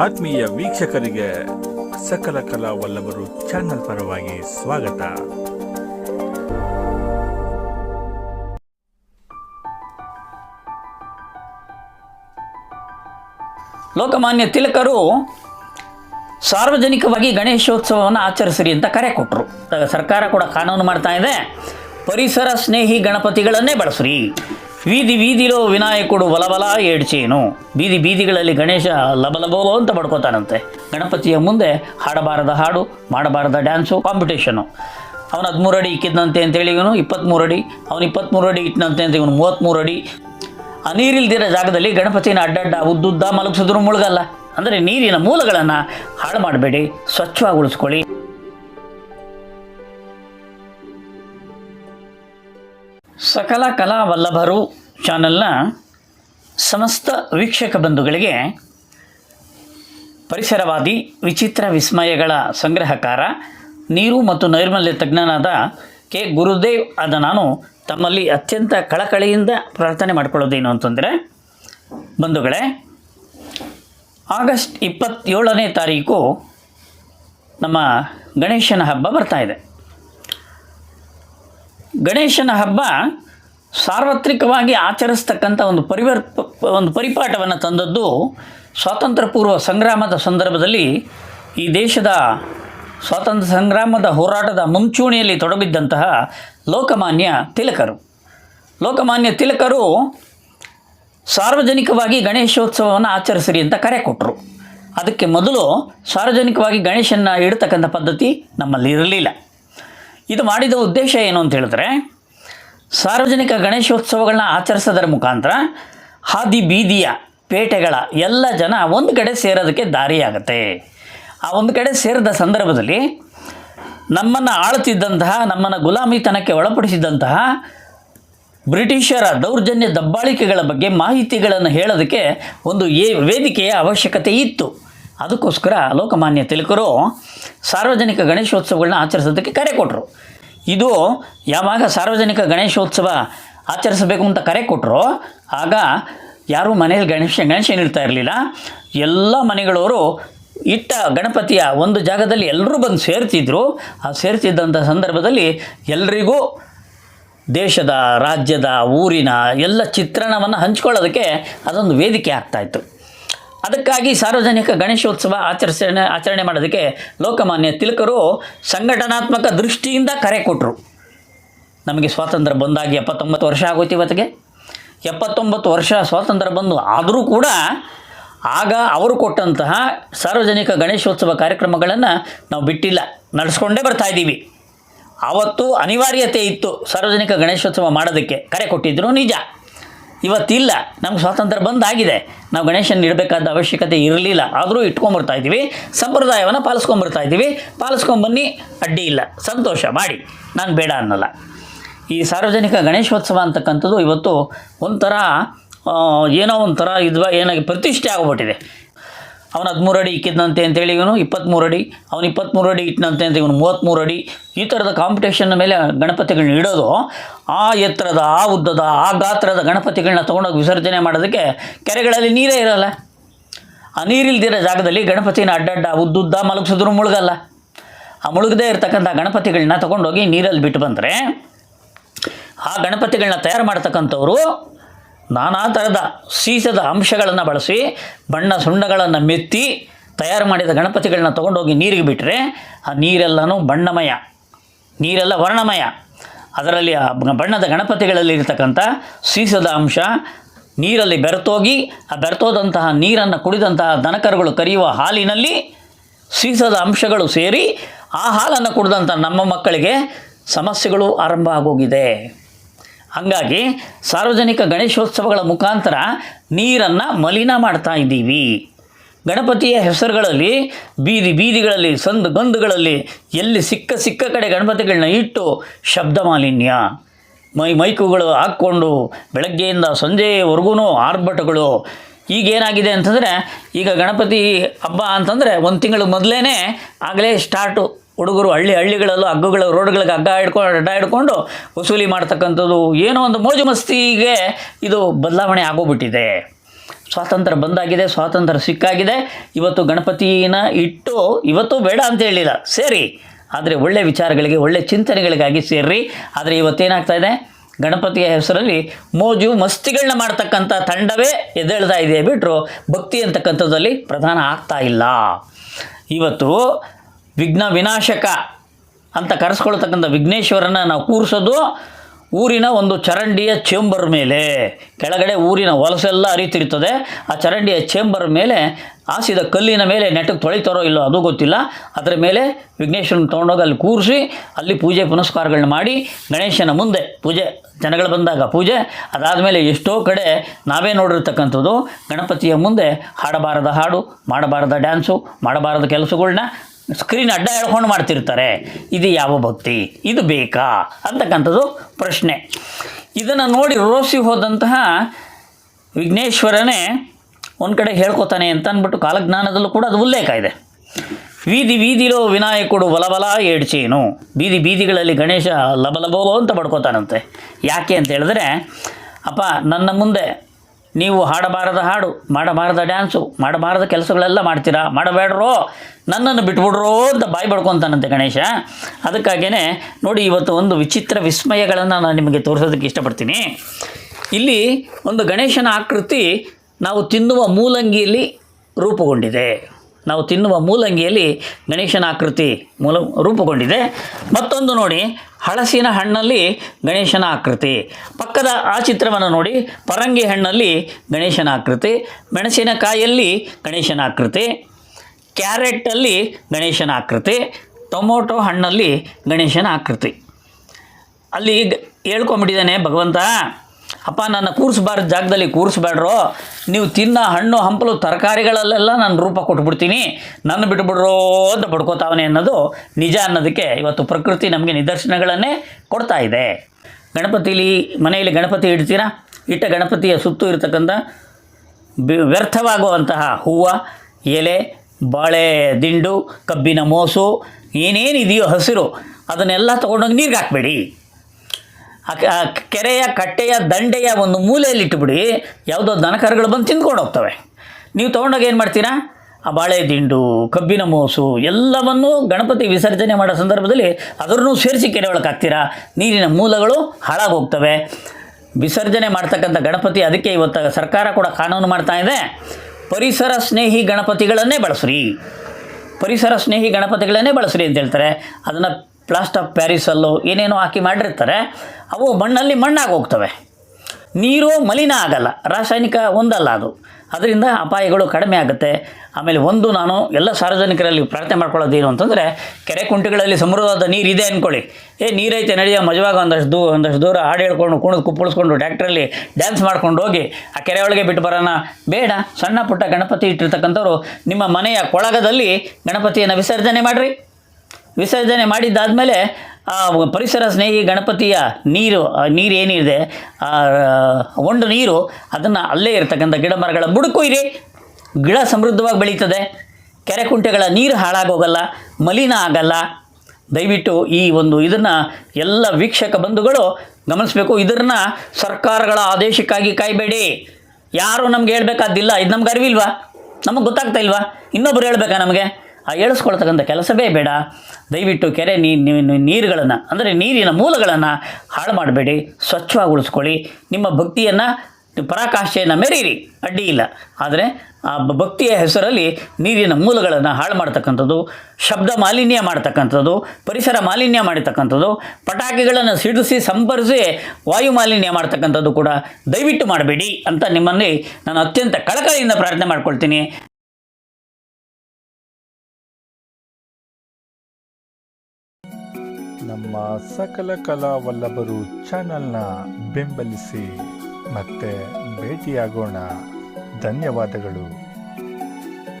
ಆತ್ಮೀಯ ವೀಕ್ಷಕರಿಗೆ ಸಕಲ ಕಲಾ ವಲ್ಲಭರು ಚಾನೆಲ್ ಪರವಾಗಿ ಸ್ವಾಗತ. ಲೋಕಮಾನ್ಯ ತಿಲಕರು ಸಾರ್ವಜನಿಕವಾಗಿ ಗಣೇಶೋತ್ಸವವನ್ನು ಆಚರಿಸಿರಿ ಅಂತ ಕರೆ ಕೊಟ್ಟರು ಸರ್ಕಾರ ಕೂಡ ಕಾನೂನು ಮಾಡ್ತಾ ಇದೆ. ಪರಿಸರ ಸ್ನೇಹಿ ಗಣಪತಿಗಳನ್ನೇ ಬಳಸ್ರಿ. ಬೀದಿ ಬೀದಿಲೋ ವಿನಾಯಕುಡು ಬಲಬಲ ಏಡ್ಚೇನು. ಬೀದಿ ಬೀದಿಗಳಲ್ಲಿ ಗಣೇಶ ಲಬಲಬೋಲೋ ಅಂತ ಪಡ್ಕೋತಾನಂತೆ. ಗಣಪತಿಯ ಮುಂದೆ ಹಾಡಬಾರದ ಹಾಡು, ಮಾಡಬಾರದ ಡ್ಯಾನ್ಸು, ಕಾಂಪಿಟೇಷನು. ಅವನು ಹದಿಮೂರು ಅಡಿ ಇಕ್ಕಿದ್ನಂತೆ ಅಂತೇಳಿ ಇವನು ಇಪ್ಪತ್ತ್ಮೂರು ಅಡಿ, ಅವನು ಇಪ್ಪತ್ತ್ಮೂರು ಅಡಿ ಇಟ್ಟನಂತೆ ಅಂತ ಇವನು ಮೂವತ್ತ್ಮೂರು ಅಡಿ. ಆ ನೀರಿಲ್ದಿರೋ ಜಾಗದಲ್ಲಿ ಗಣಪತಿನ ಅಡ್ಡಡ್ಡ, ಉದ್ದುದ್ದ, ಮಲಗಿಸಿದ್ರು ಮುಳುಗಲ್ಲ. ಅಂದರೆ ನೀರಿನ ಮೂಲಗಳನ್ನು ಹಾಳು ಮಾಡಬೇಡಿ ಸ್ವಚ್ಛವಾಗಿ ಉಳಿಸ್ಕೊಳ್ಳಿ. ಸಕಲ ಕಲಾ ವಲ್ಲಭರು ಚಾನೆಲ್ನ ಸಮಸ್ತ ವೀಕ್ಷಕ ಬಂಧುಗಳಿಗೆ ಪರಿಸರವಾದಿ ವಿಚಿತ್ರ ವಿಸ್ಮಯಗಳ ಸಂಗ್ರಹಕಾರ, ನೀರು ಮತ್ತು ನೈರ್ಮಲ್ಯ ತಜ್ಞನಾದ ಕೆ. ಗುರುದೇವ್ ಆದ ನಾನು ತಮ್ಮಲ್ಲಿ ಅತ್ಯಂತ ಕಳಕಳಿಯಿಂದ ಪ್ರಾರ್ಥನೆ ಮಾಡಿಕೊಳ್ಳೋದೇನು ಅಂತಂದರೆ, ಬಂಧುಗಳೇ, ಆಗಸ್ಟ್ ಇಪ್ಪತ್ತೇಳನೇ ತಾರೀಕು ನಮ್ಮ ಗಣೇಶನ ಹಬ್ಬ ಬರ್ತಾ ಇದೆ. ಗಣೇಶನ ಹಬ್ಬ ಸಾರ್ವತ್ರಿಕವಾಗಿ ಆಚರಿಸ್ತಕ್ಕಂಥ ಒಂದು ಪರಿವರ್, ಒಂದು ಪರಿಪಾಠವನ್ನು ತಂದದ್ದು ಸ್ವಾತಂತ್ರ್ಯ ಪೂರ್ವ ಸಂಗ್ರಾಮದ ಸಂದರ್ಭದಲ್ಲಿ ಈ ದೇಶದ ಸ್ವಾತಂತ್ರ್ಯ ಸಂಗ್ರಾಮದ ಹೋರಾಟದ ಮುಂಚೂಣಿಯಲ್ಲಿ ತೊಡಗಿದ್ದಂತಹ ಲೋಕಮಾನ್ಯ ತಿಲಕರು. ಲೋಕಮಾನ್ಯ ತಿಲಕರು ಸಾರ್ವಜನಿಕವಾಗಿ ಗಣೇಶೋತ್ಸವವನ್ನು ಆಚರಿಸಿರಿ ಅಂತ ಕರೆ ಕೊಟ್ಟರು ಅದಕ್ಕೆ ಮೊದಲು ಸಾರ್ವಜನಿಕವಾಗಿ ಗಣೇಶನ ಇಡ್ತಕ್ಕಂಥ ಪದ್ಧತಿ ನಮ್ಮಲ್ಲಿ ಇರಲಿಲ್ಲ. ಇದು ಮಾಡಿದ ಉದ್ದೇಶ ಏನು ಅಂತ ಹೇಳಿದ್ರೆ ಸಾರ್ವಜನಿಕ ಗಣೇಶೋತ್ಸವಗಳನ್ನ ಆಚರಿಸೋದರ ಮುಖಾಂತರ ಹಾದಿ ಬೀದಿಯ ಪೇಟೆಗಳ ಎಲ್ಲ ಜನ ಒಂದು ಕಡೆ ಸೇರೋದಕ್ಕೆ ದಾರಿಯಾಗತ್ತೆ. ಆ ಒಂದು ಕಡೆ ಸೇರಿದ ಸಂದರ್ಭದಲ್ಲಿ ನಮ್ಮನ್ನು ಆಳುತ್ತಿದ್ದಂತಹ ನಮ್ಮನ್ನು ಗುಲಾಮಿತನಕ್ಕೆ ಒಳಪಡಿಸಿದಂತಹ ಬ್ರಿಟಿಷರ ದೌರ್ಜನ್ಯ ದಬ್ಬಾಳಿಕೆಗಳ ಬಗ್ಗೆ ಮಾಹಿತಿಗಳನ್ನು ಹೇಳೋದಕ್ಕೆ ಒಂದು ಏ ವೇದಿಕೆಯ ಅವಶ್ಯಕತೆ ಇತ್ತು. ಅದಕ್ಕೋಸ್ಕರ ಲೋಕಮಾನ್ಯ ತಿಲಕರು ಸಾರ್ವಜನಿಕ ಗಣೇಶೋತ್ಸವಗಳನ್ನ ಆಚರಿಸೋದಕ್ಕೆ ಕರೆ ಕೊಟ್ಟರು ಇದು ಯಾವಾಗ ಸಾರ್ವಜನಿಕ ಗಣೇಶೋತ್ಸವ ಆಚರಿಸಬೇಕು ಅಂತ ಕರೆ ಕೊಟ್ಟರು ಆಗ ಯಾರೂ ಮನೆಯಲ್ಲಿ ಗಣೇಶ ಗಣೇಶನ ಇಡ್ತಾ ಇರಲಿಲ್ಲ. ಎಲ್ಲ ಮನೆಗಳವರು ಇಟ್ಟ ಗಣಪತಿಯ ಒಂದು ಜಾಗದಲ್ಲಿ ಎಲ್ಲರೂ ಬಂದು ಸೇರ್ತಿದ್ರು. ಆ ಸೇರ್ತಿದ್ದಂಥ ಸಂದರ್ಭದಲ್ಲಿ ಎಲ್ರಿಗೂ ದೇಶದ, ರಾಜ್ಯದ, ಊರಿನ ಎಲ್ಲ ಚಿತ್ರಣವನ್ನು ಹಂಚ್ಕೊಳ್ಳೋದಕ್ಕೆ ಅದೊಂದು ವೇದಿಕೆ ಆಗ್ತಾಯಿತ್ತು ಅದಕ್ಕಾಗಿ ಸಾರ್ವಜನಿಕ ಗಣೇಶೋತ್ಸವ ಆಚರಿಸಣೆ, ಆಚರಣೆ ಮಾಡೋದಕ್ಕೆ ಲೋಕಮಾನ್ಯ ತಿಲಕರು ಸಂಘಟನಾತ್ಮಕ ದೃಷ್ಟಿಯಿಂದ ಕರೆ ಕೊಟ್ಟರು ನಮಗೆ ಸ್ವಾತಂತ್ರ್ಯ ಬಂದಾಗಿ ಎಪ್ಪತ್ತೊಂಬತ್ತು ವರ್ಷ ಆಗೋಯ್ತು ಇವತ್ತಿಗೆ. ಎಪ್ಪತ್ತೊಂಬತ್ತು ವರ್ಷ ಸ್ವಾತಂತ್ರ್ಯ ಬಂದು ಆದರೂ ಕೂಡ ಆಗ ಅವರು ಕೊಟ್ಟಂತಹ ಸಾರ್ವಜನಿಕ ಗಣೇಶೋತ್ಸವ ಕಾರ್ಯಕ್ರಮಗಳನ್ನು ನಾವು ಬಿಟ್ಟಿಲ್ಲ. ನಡೆಸ್ಕೊಂಡೇ ಬರ್ತಾ ಇದ್ದೀವಿ. ಆವತ್ತು ಅನಿವಾರ್ಯತೆ ಇತ್ತು ಸಾರ್ವಜನಿಕ ಗಣೇಶೋತ್ಸವ ಮಾಡೋದಕ್ಕೆ. ಕರೆ ಕೊಟ್ಟಿದ್ದರು ನಿಜ. ಇವತ್ತಿಲ್ಲ. ನಮ್ಗೆ ಸ್ವಾತಂತ್ರ್ಯ ಬಂದಾಗಿದೆ. ನಾವು ಗಣೇಶನ ಇಡಬೇಕಾದ ಅವಶ್ಯಕತೆ ಇರಲಿಲ್ಲ. ಆದರೂ ಇಟ್ಕೊಂಬರ್ತಾ ಇದ್ದೀವಿ. ಸಂಪ್ರದಾಯವನ್ನು ಪಾಲಿಸ್ಕೊಂಬರ್ತಾ ಇದ್ದೀವಿ. ಪಾಲಿಸ್ಕೊಂಬನ್ನಿ ಅಡ್ಡಿ ಇಲ್ಲ. ಸಂತೋಷ, ಮಾಡಿ. ನಾನು ಬೇಡ ಅನ್ನಲ್ಲ. ಈ ಸಾರ್ವಜನಿಕ ಗಣೇಶೋತ್ಸವ ಅಂತಕ್ಕಂಥದ್ದು ಇವತ್ತು ಒಂಥರ ಏನೋ ಒಂಥರ ಇದು ಏನಾಗಿ ಪ್ರತಿಷ್ಠೆ ಆಗಿಬಿಟ್ಟಿದೆ. ಅವನು ಹದಿಮೂರು ಅಡಿ ಇಕ್ಕಿದ್ನಂತೆ ಅಂತೇಳಿ ಇವನು ಇಪ್ಪತ್ತ್ಮೂರು ಅಡಿ. ಅವನು ಇಪ್ಪತ್ತ್ಮೂರು ಅಡಿ ಇಟ್ಟನಂತೆ ಅಂತ ಇವನು ಮೂವತ್ತ್ಮೂರು ಅಡಿ. ಈ ಥರದ ಕಾಂಪಿಟೇಷನ್ನ ಮೇಲೆ ಗಣಪತಿಗಳನ್ನ ಇಡೋದು, ಆ ಎತ್ತರದ, ಆ ಉದ್ದದ, ಆ ಗಾತ್ರದ ಗಣಪತಿಗಳನ್ನ ತೊಗೊಂಡೋಗಿ ವಿಸರ್ಜನೆ ಮಾಡೋದಕ್ಕೆ ಕೆರೆಗಳಲ್ಲಿ ನೀರೇ ಇರಲ್ಲ. ಆ ನೀರಿಲ್ದಿರೋ ಜಾಗದಲ್ಲಿ ಗಣಪತಿನ ಅಡ್ಡಡ್ಡ, ಉದ್ದುದ್ದ, ಮಲಗಿಸಿದ್ರು ಮುಳುಗಲ್ಲ. ಆ ಮುಳುಗದೇ ಇರತಕ್ಕಂಥ ಗಣಪತಿಗಳನ್ನ ತೊಗೊಂಡೋಗಿ ನೀರಲ್ಲಿ ಬಿಟ್ಟು ಬಂದರೆ, ಆ ಗಣಪತಿಗಳನ್ನ ತಯಾರು ಮಾಡ್ತಕ್ಕಂಥವ್ರು ನಾನಾ ಥರದ ಸೀಸದ ಅಂಶಗಳನ್ನು ಬಳಸಿ, ಬಣ್ಣ ಸುಣ್ಣಗಳನ್ನು ಮೆತ್ತಿ ತಯಾರು ಮಾಡಿದ ಗಣಪತಿಗಳನ್ನ ತೊಗೊಂಡೋಗಿ ನೀರಿಗೆ ಬಿಟ್ಟರೆ ಆ ನೀರೆಲ್ಲನೂ ಬಣ್ಣಮಯ, ನೀರೆಲ್ಲ ವರ್ಣಮಯ. ಅದರಲ್ಲಿ ಆ ಬಣ್ಣದ ಗಣಪತಿಗಳಲ್ಲಿ ಇರತಕ್ಕಂಥ ಸೀಸದ ಅಂಶ ನೀರಲ್ಲಿ ಬೆರೆತೋಗಿ, ಆ ಬೆರೆತೋದಂತಹ ನೀರನ್ನು ಕುಡಿದಂತಹ ದನಕರುಗಳು ಕರೆಯುವ ಹಾಲಿನಲ್ಲಿ ಸೀಸದ ಅಂಶಗಳು ಸೇರಿ ಆ ಹಾಲನ್ನು ಕುಡಿದಂಥ ನಮ್ಮ ಮಕ್ಕಳಿಗೆ ಸಮಸ್ಯೆಗಳು ಆರಂಭ ಆಗೋಗಿದೆ. ಹಾಗಾಗಿ ಸಾರ್ವಜನಿಕ ಗಣೇಶೋತ್ಸವಗಳ ಮುಖಾಂತರ ನೀರನ್ನು ಮಲಿನ ಮಾಡ್ತಾ ಇದ್ದೀವಿ. ಗಣಪತಿಯ ಹೆಸರುಗಳಲ್ಲಿ ಬೀದಿ ಬೀದಿಗಳಲ್ಲಿ ಸಂದು ಗಂದುಗಳಲ್ಲಿ ಎಲ್ಲಿ ಸಿಕ್ಕ ಸಿಕ್ಕ ಕಡೆ ಗಣಪತಿಗಳನ್ನ ಇಟ್ಟು ಶಬ್ದ ಮಾಲಿನ್ಯ. ಮೈ ಮೈಕುಗಳು ಹಾಕ್ಕೊಂಡು ಬೆಳಗ್ಗೆಯಿಂದ ಸಂಜೆವರೆಗೂ ಆರ್ಭಟಗಳು. ಈಗೇನಾಗಿದೆ ಅಂತಂದರೆ ಈಗ ಗಣಪತಿ ಹಬ್ಬ ಅಂತಂದರೆ ಒಂದು ತಿಂಗಳು ಮೊದಲೇ ಆಗಲೇ ಸ್ಟಾರ್ಟು. ಹುಡುಗರು ಹಳ್ಳಿ ಹಳ್ಳಿಗಳಲ್ಲೂ ಹಗ್ಗಗಳು ರೋಡ್ಗಳಿಗೆ ಹಗ್ಗ ಹಿಡ್ಕೊಂಡು ಅಡ್ಡ ಹಿಡ್ಕೊಂಡು ವಸೂಲಿ ಮಾಡ್ತಕ್ಕಂಥದ್ದು ಏನೋ ಒಂದು ಮೋಜು ಮಸ್ತಿಗೆ ಇದು ಬದಲಾವಣೆ ಆಗೋಗ್ಬಿಟ್ಟಿದೆ. ಸ್ವಾತಂತ್ರ್ಯ ಬಂದಾಗಿದೆ, ಸ್ವಾತಂತ್ರ್ಯ ಸಿಕ್ಕಾಗಿದೆ. ಇವತ್ತು ಗಣಪತಿನ ಇಟ್ಟು ಇವತ್ತು ಬೇಡ ಅಂತ ಹೇಳಿಲ್ಲ, ಸೇರಿ. ಆದರೆ ಒಳ್ಳೆಯ ವಿಚಾರಗಳಿಗೆ ಒಳ್ಳೆಯ ಚಿಂತನೆಗಳಿಗಾಗಿ ಸೇರ್ರಿ. ಆದರೆ ಇವತ್ತೇನಾಗ್ತಾ ಇದೆ? ಗಣಪತಿಯ ಹೆಸರಲ್ಲಿ ಮೋಜು ಮಸ್ತಿಗಳನ್ನ ಮಾಡ್ತಕ್ಕಂಥ ತಂಡವೇ ಎದ್ದೇಳ್ತಾ ಇದೆ ಬಿಟ್ಟರು ಭಕ್ತಿ ಅಂತಕ್ಕಂಥದ್ದಲ್ಲಿ ಪ್ರಧಾನ ಆಗ್ತಾ ಇಲ್ಲ. ಇವತ್ತು ವಿಘ್ನ ವಿನಾಶಕ ಅಂತ ಕರೆಸ್ಕೊಳ್ತಕ್ಕಂಥ ವಿಘ್ನೇಶ್ವರನ ನಾವು ಕೂರಿಸೋದು ಊರಿನ ಒಂದು ಚರಂಡಿಯ ಚೇಂಬರ್ ಮೇಲೆ. ಕೆಳಗಡೆ ಊರಿನ ಹೊಲಸೆಲ್ಲ ಅರಿತಿರ್ತದೆ ಆ ಚರಂಡಿಯ ಚೇಂಬರ್ ಮೇಲೆ ಹಾಸಿದ ಕಲ್ಲಿನ ಮೇಲೆ ನೆಟ್ಟಗೆ ತೊಳಿತಾರೋ ಇಲ್ಲೋ ಅದು ಗೊತ್ತಿಲ್ಲ. ಅದರ ಮೇಲೆ ವಿಘ್ನೇಶ್ವರನ ತೊಗೊಂಡೋಗಿ ಅಲ್ಲಿ ಕೂರಿಸಿ ಅಲ್ಲಿ ಪೂಜೆ ಪುನಸ್ಕಾರಗಳನ್ನ ಮಾಡಿ ಗಣೇಶನ ಮುಂದೆ ಪೂಜೆ, ಜನಗಳು ಬಂದಾಗ ಪೂಜೆ. ಅದಾದಮೇಲೆ ಎಷ್ಟೋ ಕಡೆ ನಾವೇ ನೋಡಿರ್ತಕ್ಕಂಥದ್ದು ಗಣಪತಿಯ ಮುಂದೆ ಹಾಡಬಾರದ ಹಾಡು, ಮಾಡಬಾರದ ಡ್ಯಾನ್ಸು, ಮಾಡಬಾರದ ಕೆಲಸಗಳ್ನ ಸ್ಕ್ರೀನ್ ಅಡ್ಡ ಹೇಳ್ಕೊಂಡು ಮಾಡ್ತಿರ್ತಾರೆ. ಇದು ಯಾವ ಭಕ್ತಿ? ಇದು ಬೇಕಾ? ಅಂತಕ್ಕಂಥದ್ದು ಪ್ರಶ್ನೆ. ಇದನ್ನು ನೋಡಿ ರೋಸಿ ಹೋದಂತಹ ವಿಘ್ನೇಶ್ವರನೇ ಒಂದು ಕಡೆ ಹೇಳ್ಕೊತಾನೆ ಅಂತ ಅಂದ್ಬಿಟ್ಟು ಕಾಲಜ್ಞಾನದಲ್ಲೂ ಕೂಡ ಅದು ಉಲ್ಲೇಖ ಇದೆ. ವೀದಿ ವೀದಿಲೋ ವಿನಾಯಕುಡು ಬಲಬಲ ಏಡ್ಚೇನು. ಬೀದಿ ಬೀದಿಗಳಲ್ಲಿ ಗಣೇಶ ಲಬಲಬೋ ಅಂತ ಪಡ್ಕೋತಾನಂತೆ. ಯಾಕೆ ಅಂತ ಹೇಳಿದ್ರೆ, ಅಪ್ಪ, ನನ್ನ ಮುಂದೆ ನೀವು ಹಾಡಬಾರದ ಹಾಡು, ಮಾಡಬಾರದ ಡ್ಯಾನ್ಸು, ಮಾಡಬಾರದ ಕೆಲಸಗಳೆಲ್ಲ ಮಾಡ್ತೀರಾ? ಮಾಡಬೇಡ್ರೋ? ನನ್ನನ್ನು ಬಿಟ್ಬಿಡ್ರೋ ಅಂತ ಬಾಯಿ ಬಡ್ಕೊತಾನಂತೆ ಗಣೇಶ. ಅದಕ್ಕಾಗೇ ನೋಡಿ ಇವತ್ತು ಒಂದು ವಿಚಿತ್ರ ವಿಸ್ಮಯಗಳನ್ನು ನಾನು ನಿಮಗೆ ತೋರಿಸೋದಕ್ಕೆ ಇಷ್ಟಪಡ್ತೀನಿ. ಇಲ್ಲಿ ಒಂದು ಗಣೇಶನ ಆಕೃತಿ ನಾವು ತಿನ್ನುವ ಮೂಲಂಗಿಯಲ್ಲಿ ರೂಪುಗೊಂಡಿದೆ. ನಾವು ತಿನ್ನುವ ಮೂಲಂಗಿಯಲ್ಲಿ ಗಣೇಶನ ಆಕೃತಿ ಮೂಲ ರೂಪುಗೊಂಡಿದೆ. ಮತ್ತೊಂದು ನೋಡಿ, ಹಳಸಿನ ಹಣ್ಣಲ್ಲಿ ಗಣೇಶನ ಆಕೃತಿ. ಪಕ್ಕದ ಆ ಚಿತ್ರವನ್ನು ನೋಡಿ, ಪರಂಗಿ ಹಣ್ಣಲ್ಲಿ ಗಣೇಶನ ಆಕೃತಿ, ಮೆಣಸಿನಕಾಯಲ್ಲಿ ಗಣೇಶನ ಆಕೃತಿ, ಕ್ಯಾರೆಟಲ್ಲಿ ಗಣೇಶನ ಆಕೃತಿ, ಟೊಮೊಟೊ ಹಣ್ಣಲ್ಲಿ ಗಣೇಶನ ಆಕೃತಿ. ಅಲ್ಲಿ ಹೇಳ್ಕೊಂಬಿಟ್ಟಿದ್ದಾನೆ ಭಗವಂತ. ಅಪ್ಪ, ನನ್ನ ಕೂರಿಸ್ಬಾರ್ದು ಜಾಗದಲ್ಲಿ ಕೂರಿಸ್ಬೇಡ್ರೋ. ನೀವು ತಿನ್ನ ಹಣ್ಣು ಹಂಪಲು ತರಕಾರಿಗಳಲ್ಲೆಲ್ಲ ನಾನು ರೂಪ ಕೊಟ್ಬಿಡ್ತೀನಿ. ನನ್ನ ಬಿಟ್ಬಿಡ್ರೋ ಅಂತ ಬಡ್ಕೋತಾವನೆ ಅನ್ನೋದು ನಿಜ ಅನ್ನೋದಕ್ಕೆ ಇವತ್ತು ಪ್ರಕೃತಿ ನಮಗೆ ನಿದರ್ಶನಗಳನ್ನೇ ಕೊಡ್ತಾ ಇದೆ. ಗಣಪತಿಲಿ, ಮನೆಯಲ್ಲಿ ಗಣಪತಿ ಇಡ್ತೀರಾ? ಇಟ್ಟ ಗಣಪತಿಯ ಸುತ್ತು ಇರತಕ್ಕಂಥ ವ್ಯರ್ಥವಾಗುವಂತಹ ಹೂವು, ಎಲೆ, ಬಾಳೆ, ದಿಂಡು, ಕಬ್ಬಿನ ಮೋಸು, ಏನೇನಿದೆಯೋ ಹಸಿರು, ಅದನ್ನೆಲ್ಲ ತೊಗೊಂಡೋಗಿ ನೀರಿಗೆ ಹಾಕಬೇಡಿ ಕೆರೆಯ, ಕಟ್ಟೆಯ, ದಂಡೆಯ ಒಂದು ಮೂಲೆಯಲ್ಲಿ ಇಟ್ಟುಬಿಡಿ ಯಾವುದೋ ದನಕರುಗಳು ಬಂದು ತಿಂದ್ಕೊಂಡು ಹೋಗ್ತವೆ. ನೀವು ತೊಗೊಂಡೋಗಿ ಏನು ಮಾಡ್ತೀರಾ? ಆ ಬಾಳೆ ದಿಂಡು, ಕಬ್ಬಿನ ಮೋಸು ಎಲ್ಲವನ್ನೂ ಗಣಪತಿ ವಿಸರ್ಜನೆ ಮಾಡೋ ಸಂದರ್ಭದಲ್ಲಿ ಅದನ್ನು ಸೇರಿಸಿ ಕೆರೆ ಒಳಗೆ ಹಾಕ್ತೀರಾ? ನೀರಿನ ಮೂಲಗಳು ಹಾಳಾಗೋಗ್ತವೆ. ವಿಸರ್ಜನೆ ಮಾಡ್ತಕ್ಕಂಥ ಗಣಪತಿ ಅದಕ್ಕೆ ಇವತ್ತು ಸರ್ಕಾರ ಕೂಡ ಕಾನೂನು ಮಾಡ್ತಾ ಇದೆ. ಪರಿಸರ ಸ್ನೇಹಿ ಗಣಪತಿಗಳನ್ನೇ ಬಳಸ್ರಿ. ಪರಿಸರ ಸ್ನೇಹಿ ಗಣಪತಿಗಳನ್ನೇ ಬಳಸ್ರಿ ಅಂತ ಹೇಳ್ತಾರೆ. ಅದನ್ನು ಪ್ಲಾಸ್ಟರ್ ಆಫ್ ಪ್ಯಾರಿಸಲ್ಲು ಏನೇನೋ ಹಾಕಿ ಮಾಡಿರ್ತಾರೆ, ಅವು ಮಣ್ಣಲ್ಲಿ ಮಣ್ಣಾಗಿ ಹೋಗ್ತವೆ. ನೀರು ಮಲಿನ ಆಗಲ್ಲ, ರಾಸಾಯನಿಕ ಒಂದಲ್ಲ ಅದು. ಅದರಿಂದ ಅಪಾಯಗಳು ಕಡಿಮೆ ಆಗುತ್ತೆ. ಆಮೇಲೆ ಒಂದು ನಾನು ಎಲ್ಲ ಸಾರ್ವಜನಿಕರಲ್ಲಿ ಪ್ರಾರ್ಥನೆ ಮಾಡ್ಕೊಳ್ಳೋದು ಏನು ಅಂತಂದರೆ, ಕೆರೆ ಕುಂಟೆಗಳಲ್ಲಿ ಸಮೃದ್ಧವಾದ ನೀರು ಇದೆ ಅಂದ್ಕೊಳ್ಳಿ ಏ, ನೀರೈತೆ, ನಡೆಯೋ ಮಜವಾಗ ಒಂದಷ್ಟು ದೂ, ಒಂದಷ್ಟು ದೂರ ಹಾಡು ಹೇಳ್ಕೊಂಡು, ಕುಣಿದು ಕುಪ್ಪಳಿಸ್ಕೊಂಡು ಟ್ಯಾಕ್ಟ್ರಲ್ಲಿ ಡ್ಯಾನ್ಸ್ ಮಾಡ್ಕೊಂಡು ಹೋಗಿ ಆ ಕೆರೆ ಒಳಗೆ ಬಿಟ್ಟು ಬರೋಣ. ಬೇಡ, ಸಣ್ಣ ಪುಟ್ಟ ಗಣಪತಿ ಇಟ್ಟಿರ್ತಕ್ಕಂಥವ್ರು ನಿಮ್ಮ ಮನೆಯ ಕೊಳಗದಲ್ಲಿ ಗಣಪತಿಯನ್ನು ವಿಸರ್ಜನೆ ಮಾಡಿರಿ. ವಿಸರ್ಜನೆ ಮಾಡಿದ್ದಾದಮೇಲೆ ಆ ಪರಿಸರ ಸ್ನೇಹಿ ಗಣಪತಿಯ ನೀರು ನೀರೇನಿದೆ ಆ, ಒಂದು ನೀರು ಅದನ್ನು ಅಲ್ಲೇ ಇರತಕ್ಕಂಥ ಗಿಡ ಮರಗಳ ಬುಡಕ್ಕೂ ಇರಿ ಗಿಡ ಸಮೃದ್ಧವಾಗಿ ಬೆಳೀತದೆ. ಕೆರೆ ಕುಂಟೆಗಳ ನೀರು ಹಾಳಾಗೋಗಲ್ಲ, ಮಲಿನ ಆಗಲ್ಲ. ದಯವಿಟ್ಟು ಈ ಒಂದು ಇದನ್ನು ಎಲ್ಲ ವೀಕ್ಷಕ ಬಂಧುಗಳು ಗಮನಿಸಬೇಕು. ಇದನ್ನು ಸರ್ಕಾರಗಳ ಆದೇಶಕ್ಕಾಗಿ ಕಾಯಬೇಡಿ. ಯಾರು ನಮ್ಗೆ ಹೇಳಬೇಕಾದಿಲ್ಲ, ಇದು ನಮ್ಗೆ ಅರಿವಿಲ್ವಾ? ನಮಗೆ ಗೊತ್ತಾಗ್ತಾ ಇಲ್ವಾ? ಇನ್ನೊಬ್ರು ಹೇಳ್ಬೇಕಾ ನಮಗೆ? ಆ ಏಳಿಸ್ಕೊಳ್ತಕ್ಕಂಥ ಕೆಲಸವೇ ಬೇಡ. ದಯವಿಟ್ಟು ಕೆರೆ ನೀರುಗಳನ್ನು, ಅಂದರೆ ನೀರಿನ ಮೂಲಗಳನ್ನು ಹಾಳು ಮಾಡಬೇಡಿ. ಸ್ವಚ್ಛವಾಗಿ ಉಳಿಸ್ಕೊಳ್ಳಿ ನಿಮ್ಮ ಭಕ್ತಿಯನ್ನು, ಪರಾಕಾಷ್ಠೆಯನ್ನು ಮೆರೀರಿ ಅಡ್ಡಿ ಇಲ್ಲ. ಆದರೆ ಆ ಭಕ್ತಿಯ ಹೆಸರಲ್ಲಿ ನೀರಿನ ಮೂಲಗಳನ್ನು ಹಾಳು ಮಾಡ್ತಕ್ಕಂಥದ್ದು, ಶಬ್ದ ಮಾಲಿನ್ಯ ಮಾಡ್ತಕ್ಕಂಥದ್ದು, ಪರಿಸರ ಮಾಲಿನ್ಯ ಮಾಡಿರ್ತಕ್ಕಂಥದ್ದು, ಪಟಾಕಿಗಳನ್ನು ಸಿಡಿಸಿ ಸಂಪರಿಸಿ ವಾಯು ಮಾಲಿನ್ಯ ಮಾಡ್ತಕ್ಕಂಥದ್ದು ಕೂಡ ದಯವಿಟ್ಟು ಮಾಡಬೇಡಿ ಅಂತ ನಿಮ್ಮಲ್ಲಿ ನಾನು ಅತ್ಯಂತ ಕಳಕಳಿಯಿಂದ ಪ್ರಾರ್ಥನೆ ಮಾಡ್ಕೊಳ್ತೀನಿ. ನಮ್ಮ ಸಕಲ ಕಲಾ ವಲ್ಲಭರು ಚಾನಲ್ನ ಬೆಂಬಲಿಸಿ ಮತ್ತೆ ಭೇಟಿಯಾಗೋಣ. ಧನ್ಯವಾದಗಳು.